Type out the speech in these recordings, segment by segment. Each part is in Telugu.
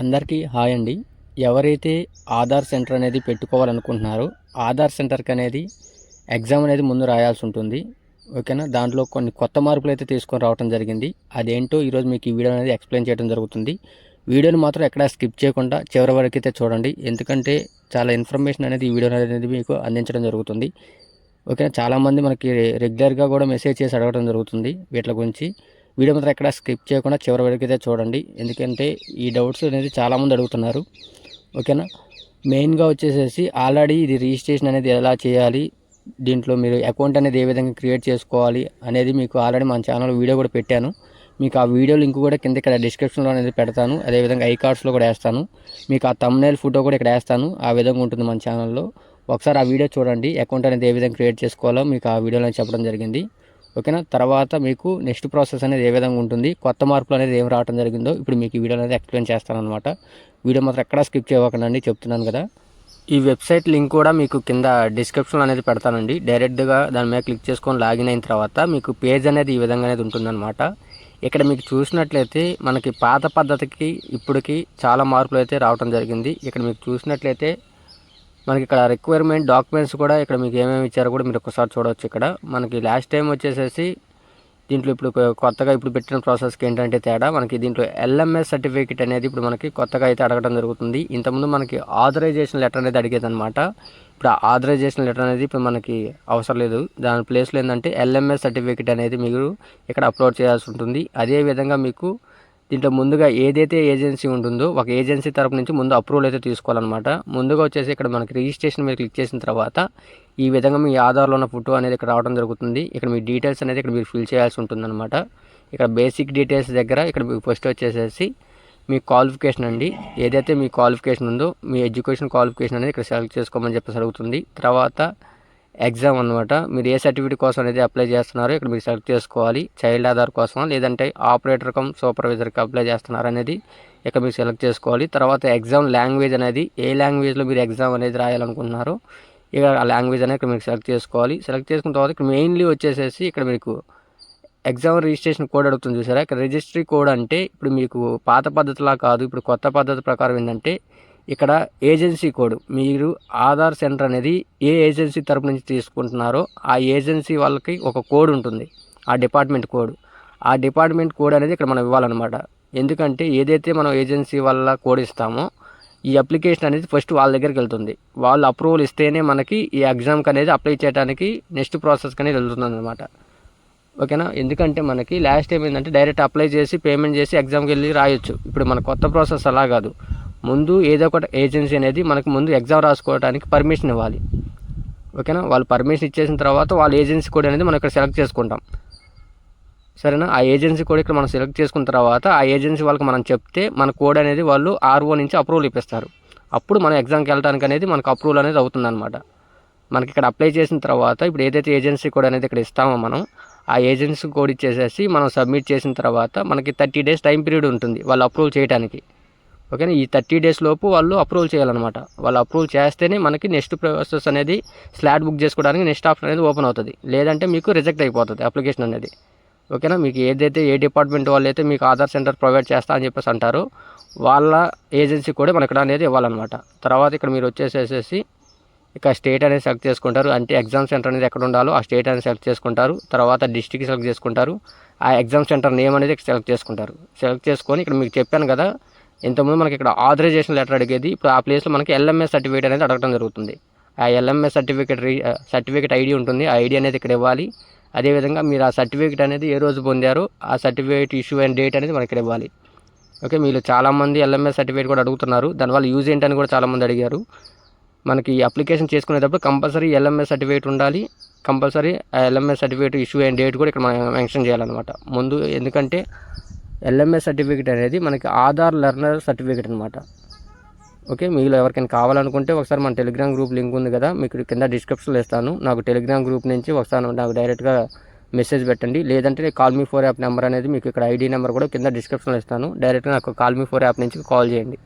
అందరికీ హాయ్ అండి. ఎవరైతే ఆధార్ సెంటర్ అనేది పెట్టుకోవాలనుకుంటున్నారో ఆధార్ సెంటర్కి అనేది ఎగ్జామ్ అనేది ముందు రాయాల్సి ఉంటుంది. ఓకేనా? దాంట్లో కొన్ని కొత్త మార్పులు అయితే తీసుకొని రావడం జరిగింది. అదేంటో ఈరోజు మీకు ఈ వీడియో అనేది ఎక్స్ప్లెయిన్ చేయడం జరుగుతుంది. వీడియోని మాత్రం ఎక్కడా స్కిప్ చేయకుండా చివరి వరకు అయితే చూడండి. ఎందుకంటే చాలా ఇన్ఫర్మేషన్ అనేది ఈ వీడియో అనేది మీకు అందించడం జరుగుతుంది. ఓకేనా? చాలామంది మనకి రెగ్యులర్గా కూడా మెసేజ్ చేసి అడగడం జరుగుతుంది వీటి గురించి. వీడియో మాత్రం ఎక్కడ స్కిప్ చేయకుండా చివరి వరకు అయితే చూడండి. ఎందుకంటే ఈ డౌట్స్ అనేది చాలామంది అడుగుతున్నారు. ఓకేనా? మెయిన్గా వచ్చేసేసి ఆల్రెడీ ఇది రిజిస్ట్రేషన్ అనేది ఎలా చేయాలి? దీంట్లో మీరు అకౌంట్ అనేది ఏ విధంగా క్రియేట్ చేసుకోవాలి అనేది మీకు ఆల్రెడీ మన ఛానల్ వీడియో కూడా పెట్టాను. మీకు ఆ వీడియో లింక్ కూడా కింద ఇక్కడ డిస్క్రిప్షన్లో అనేది పెడతాను. అదేవిధంగా ఐ కార్డ్స్లో కూడా వేస్తాను. మీకు ఆ తమ్నైల్ ఫోటో కూడా ఇక్కడ వేస్తాను. ఆ విధంగా ఉంటుంది మన ఛానల్లో. ఒకసారి ఆ వీడియో చూడండి. అకౌంట్ అనేది ఏ విధంగా క్రియేట్ చేసుకోవాలో మీకు ఆ వీడియోలో చెప్పడం జరిగింది. ఓకేనా? తర్వాత మీకు నెక్స్ట్ ప్రాసెస్ అనేది ఏ విధంగా ఉంటుంది కొత్త మార్పులు అనేది ఏం రావడం జరిగిందో ఇప్పుడు మీకు ఈ వీడియో అనేది ఎక్స్ప్లెయిన్ చేస్తాను అనమాట వీడియో మాత్రం ఎక్కడా స్కిప్ చేయకండి చెప్తున్నాను కదా. ఈ వెబ్సైట్ లింక్ కూడా మీకు కింద డిస్క్రిప్షన్ అనేది పెడతానండి. డైరెక్ట్గా దాని మీద క్లిక్ చేసుకొని లాగిన్ అయిన తర్వాత మీకు పేజ్ అనేది ఈ విధంగా అనేది ఉంటుందన్నమాట. ఇక్కడ మీకు చూసినట్లయితే మనకి పాత పద్ధతికి ఇప్పటికి చాలా మార్పులు అయితే రావడం జరిగింది. ఇక్కడ మీకు చూసినట్లయితే మనకి ఇక్కడ రిక్వైర్మెంట్ డాక్యుమెంట్స్ కూడా ఇక్కడ మీకు ఏమేమి ఇచ్చారో కూడా మీరు ఒకసారి చూడవచ్చు ఇక్కడ. మనకి లాస్ట్ టైం వచ్చేసేసి దీంట్లో ఇప్పుడు కొత్తగా ఇప్పుడు పెట్టిన ప్రాసెస్కి ఏంటంటే తేడా మనకి దీంట్లో ఎల్ఎంఎస్ సర్టిఫికేట్ అనేది ఇప్పుడు మనకి కొత్తగా అయితే అడగడం జరుగుతుంది. ఇంతకుముందు మనకి ఆథరైజేషన్ లెటర్ అనేది అడిగేది అనమాట ఇప్పుడు ఆథరైజేషన్ లెటర్ అనేది ఇప్పుడు మనకి అవసరం లేదు. దాని ప్లేస్లో ఏంటంటే ఎల్ఎంఎస్ సర్టిఫికేట్ అనేది మీరు ఇక్కడ అప్లోడ్ చేయాల్సి ఉంటుంది. అదేవిధంగా మీకు దీంట్లో ముందుగా ఏదైతే ఏజెన్సీ ఉంటుందో ఒక ఏజెన్సీ తరపు నుంచి ముందు అప్రూవల్ అయితే తీసుకోవాలన్నమాట. ముందుగా వచ్చేసి ఇక్కడ మనకి రిజిస్ట్రేషన్ మీద క్లిక్ చేసిన తర్వాత ఈ విధంగా మీ ఆధార్లో ఉన్న ఫోటో అనేది ఇక్కడ రావడం జరుగుతుంది. ఇక్కడ మీ డీటెయిల్స్ అనేది ఇక్కడ మీరు ఫిల్ చేయాల్సి ఉంటుందన్నమాట. ఇక్కడ బేసిక్ డీటెయిల్స్ దగ్గర ఇక్కడ మీకు ఫస్ట్ వచ్చేసేసి మీ క్వాలిఫికేషన్ అండి. ఏదైతే మీ క్వాలిఫికేషన్ ఉందో మీ ఎడ్యుకేషన్ క్వాలిఫికేషన్ అనేది ఇక్కడ సెలెక్ట్ చేసుకోమని చెప్పేసి అడుగుతుంది. తర్వాత ఎగ్జామ్ అనమాట మీరు ఏ సర్టిఫికేట్ కోసం అనేది అప్లై చేస్తున్నారో ఇక్కడ మీరు సెలెక్ట్ చేసుకోవాలి. చైల్డ్ ఆధార్ కోసం లేదంటే ఆపరేటర్ కమ్ సూపర్వైజర్కి అప్లై చేస్తున్నారు అనేది ఇక్కడ మీరు సెలెక్ట్ చేసుకోవాలి. తర్వాత ఎగ్జామ్ లాంగ్వేజ్ అనేది ఏ లాంగ్వేజ్లో మీరు ఎగ్జామ్ అనేది రాయాలనుకుంటున్నారో ఇక ఆ లాంగ్వేజ్ అనేది ఇక్కడ మీరు సెలెక్ట్ చేసుకోవాలి. సెలెక్ట్ చేసుకున్న తర్వాత ఇక్కడ మెయిన్లీ వచ్చేసేసి ఇక్కడ మీకు ఎగ్జామ్ రిజిస్ట్రేషన్ కోడ్ అడుగుతుంది చూసారా? ఇక్కడ రిజిస్ట్రీ కోడ్ అంటే ఇప్పుడు మీకు పాత పద్ధతిలా కాదు. ఇప్పుడు కొత్త పద్ధతి ప్రకారం ఏంటంటే ఇక్కడ ఏజెన్సీ కోడ్. మీరు ఆధార్ సెంటర్ అనేది ఏ ఏజెన్సీ తరపు నుంచి తీసుకుంటున్నారో ఆ ఏజెన్సీ వాళ్ళకి ఒక కోడ్ ఉంటుంది. ఆ డిపార్ట్మెంట్ కోడ్. ఆ డిపార్ట్మెంట్ కోడ్ అనేది ఇక్కడ మనం ఇవ్వాలన్నమాట. ఎందుకంటే ఏదైతే మనం ఏజెన్సీ వల్ల కోడ్ ఇస్తామో ఈ అప్లికేషన్ అనేది ఫస్ట్ వాళ్ళ దగ్గరికి వెళ్తుంది. వాళ్ళు అప్రూవల్ ఇస్తేనే మనకి ఈ ఎగ్జామ్కి అనేది అప్లై చేయడానికి నెక్స్ట్ ప్రాసెస్కి అనేది వెళ్తుంది అనమాట ఓకేనా? ఎందుకంటే మనకి లాస్ట్ టైం ఏంటంటే డైరెక్ట్ అప్లై చేసి పేమెంట్ చేసి ఎగ్జామ్కి వెళ్ళి రాయొచ్చు. ఇప్పుడు మన కొత్త ప్రాసెస్ అలా కాదు. ముందు ఏదో ఒకటి ఏజెన్సీ అనేది మనకు ముందు ఎగ్జామ్ రాసుకోవడానికి పర్మిషన్ ఇవ్వాలి. ఓకేనా? వాళ్ళు పర్మిషన్ ఇచ్చేసిన తర్వాత వాళ్ళ ఏజెన్సీ కోడ్ అనేది మనం ఇక్కడ సెలెక్ట్ చేసుకుంటాం. సరేనా? ఆ ఏజెన్సీ కోడ్ ఇక్కడ మనం సెలెక్ట్ చేసుకున్న తర్వాత ఆ ఏజెన్సీ వాళ్ళకి మనం చెప్తే మన కోడ్ అనేది వాళ్ళు ఆర్ఓ నుంచి అప్రూవల్ ఇప్పిస్తారు. అప్పుడు మనం ఎగ్జామ్కి వెళ్ళడానికి అనేది మనకు అప్రూవల్ అనేది అవుతుందన్నమాట. మనకి ఇక్కడ అప్లై చేసిన తర్వాత ఇప్పుడు ఏదైతే ఏజెన్సీ కోడ్ అనేది ఇక్కడ ఇస్తామో మనం ఆ ఏజెన్సీ కోడ్ ఇచ్చేసేసి మనం సబ్మిట్ చేసిన తర్వాత మనకి థర్టీ డేస్ టైం పీరియడ్ ఉంటుంది వాళ్ళు అప్రూవల్ చేయడానికి ఓకేనా? ఈ థర్టీ డేస్ లోపు వాళ్ళు అప్రూవల్ చేయాలన్నమాట. వాళ్ళు అప్రూవల్ చేస్తేనే మనకి నెక్స్ట్ ప్రాసెస్ అనేది స్లాట్ బుక్ చేసుకోవడానికి నెక్స్ట్ ఆప్షన్ అనేది ఓపెన్ అవుతుంది. లేదంటే మీకు రిజెక్ట్ అయిపోతుంది అప్లికేషన్ అనేది. ఓకేనా? మీకు ఏదైతే ఏ డిపార్ట్మెంట్ వాళ్ళు అయితే మీకు ఆధార్ సెంటర్ ప్రొవైడ్ చేస్తా అని చెప్పేసి అంటారు వాళ్ళ ఏజెన్సీ కూడా మనకి ఇక్కడ అనేది ఇవ్వాలన్నమాట. తర్వాత ఇక్కడ మీరు వచ్చేసేసి ఇక స్టేట్ అనేది సెలెక్ట్ చేసుకుంటారు. అంటే ఎగ్జామ్ సెంటర్ అనేది ఎక్కడ ఉండాలో ఆ స్టేట్ అనేది సెలెక్ట్ చేసుకుంటారు. తర్వాత డిస్టిక్ సెలెక్ట్ చేసుకుంటారు. ఆ ఎగ్జామ్ సెంటర్ నేమ్ అనేది సెలెక్ట్ చేసుకుంటారు. సెలెక్ట్ చేసుకొని ఇక్కడ మీకు చెప్పాను కదా ఇంతకుముందు మనకి ఇక్కడ ఆథరైజేషన్ లెటర్ అడిగేది ఇప్పుడు ఆ ప్లేస్లో మనకి ఎల్ఎంఎస్ సర్టిఫికేట్ అనేది అడగడం జరుగుతుంది. ఆ ఎల్ఎంఎస్ సర్టిఫికేట్ సర్టిఫికేట్ ఐడి ఉంటుంది. ఆ ఐడి అనేది ఇక్కడ ఇవ్వాలి. అదేవిధంగా మీరు ఆ సర్టిఫికేట్ అనేది ఏ రోజు పొందారో ఆ సర్టిఫికేట్ ఇష్యూ అయిన డేట్ అనేది మనకి ఇక్కడ ఇవ్వాలి. ఓకే మీరు చాలామంది ఎల్ఎంఎస్ సర్టిఫికేట్ కూడా అడుగుతున్నారు. దానివల్ల యూజ్ ఏంటని కూడా చాలామంది అడిగారు. మనకి అప్లికేషన్ చేసుకునేటప్పుడు కంపల్సరీ ఎల్ఎంఎస్ సర్టిఫికేట్ ఉండాలి. కంపల్సరీ ఆ ఎల్ఎంఎస్ సర్టిఫికేట్ ఇష్యూ అయిన డేట్ కూడా ఇక్కడ మనం మెన్షన్ చేయాలన్నమాట. ముందు ఎందుకంటే ఎల్ఎంఎస్ సర్టిఫికేట్ అనేది మనకి ఆధార్ లెర్నర్ సర్టిఫికేట్ అనమాట ఓకే మీలో ఎవరికైనా కావాలనుకుంటే ఒకసారి మన టెలిగ్రామ్ గ్రూప్ లింక్ ఉంది కదా మీకు కింద డిస్క్రిప్షన్లో ఇస్తాను. నాకు టెలిగ్రామ్ గ్రూప్ నుంచి ఒకసారి నాకు డైరెక్ట్గా మెసేజ్ పెట్టండి. లేదంటే కాల్ మీ ఫోర్ యాప్ నెంబర్ అనేది మీకు ఇక్కడ ఐడి నెంబర్ కూడా కింద డిస్క్రిప్షన్లో ఇస్తాను. డైరెక్ట్గా నాకు కాల్ మీ ఫోర్ యాప్ నుంచి కాల్ చేయండి.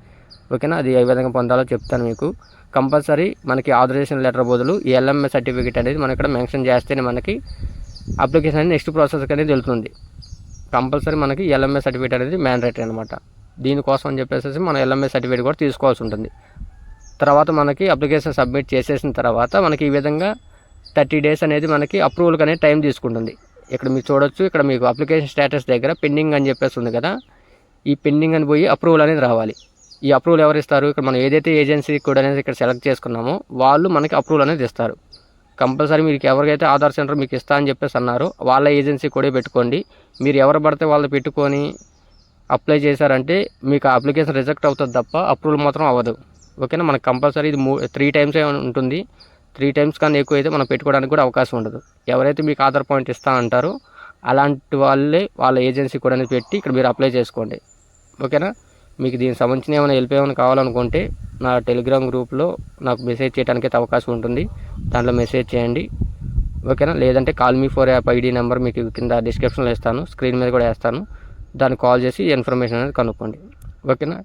ఓకేనా అది ఏ విధంగా పొందాలో చెప్తాను మీకు. కంపల్సరీ మనకి ఆథరైజేషన్ లెటర్ బదులు ఈ ఎల్ఎంఎస్ సర్టిఫికేట్ అనేది మనం ఇక్కడ మెన్షన్ చేస్తేనే మనకి అప్లికేషన్ అనేది నెక్స్ట్ ప్రాసెస్కి అనేది వెళ్తుంది. కంపల్సరీ మనకి ఎల్ఎంఏ సర్టిఫికేట్ అనేది మ్యాండేటరీ అనమాట దీనికోసం అని చెప్పేసి మనం ఎల్ఎంఎస్ సర్టిఫికేట్ కూడా తీసుకోవాల్సి ఉంటుంది. తర్వాత మనకి అప్లికేషన్ సబ్మిట్ చేసేసిన తర్వాత మనకి ఈ విధంగా థర్టీ డేస్ అనేది మనకి అప్రూవల్కి అనేది టైం తీసుకుంటుంది. ఇక్కడ మీరు చూడొచ్చు ఇక్కడ మీకు అప్లికేషన్ స్టేటస్ దగ్గర పెండింగ్ అని చెప్పేసి ఉంది కదా. ఈ పెండింగ్ అని పోయి అప్రూవల్ అనేది రావాలి. ఈ అప్రూవల్ ఎవరు ఇస్తారు? ఇక్కడ మనం ఏదైతే ఏజెన్సీ కూడా అనేది ఇక్కడ సెలెక్ట్ చేసుకున్నామో వాళ్ళు మనకి అప్రూవల్ అనేది ఇస్తారు. కంపల్సరీ మీకు ఎవరికైతే ఆధార్ సెంటర్ మీకు ఇస్తా అని చెప్పేసి అన్నారు వాళ్ళ ఏజెన్సీ కూడా పెట్టుకోండి. మీరు ఎవరు పడితే వాళ్ళు పెట్టుకొని అప్లై చేశారంటే మీకు ఆ అప్లికేషన్ రిజెక్ట్ అవుతుంది తప్ప అప్రూవల్ మాత్రం అవ్వదు. ఓకేనా? మనకు కంపల్సరీ ఇది మూ త్రీ టైమ్స్ ఉంటుంది. త్రీ టైమ్స్ కన్నా ఎక్కువ అయితే మనం పెట్టుకోవడానికి కూడా అవకాశం ఉండదు. ఎవరైతే మీకు ఆధార్ పాయింట్ ఇస్తా అంటారో అలాంటి వాళ్ళే వాళ్ళ ఏజెన్సీ కూడా పెట్టి ఇక్కడ మీరు అప్లై చేసుకోండి. ఓకేనా? మీకు దీనికి సంబంధించిన ఏమైనా హెల్ప్ ఏమైనా కావాలనుకుంటే నా టెలిగ్రామ్ గ్రూప్లో నాకు మెసేజ్ చేయడానికి అయితే అవకాశం ఉంటుంది. దాంట్లో మెసేజ్ చేయండి. ఓకేనా? లేదంటే కాల్ మీ ఫోర్ యాప్ ఐడి నెంబర్ మీకు కింద డిస్క్రిప్షన్లో ఇస్తాను. స్క్రీన్ మీద కూడా వేస్తాను. దాన్ని కాల్ చేసి ఇన్ఫర్మేషన్ అనేది కనుక్కోండి. ఓకేనా?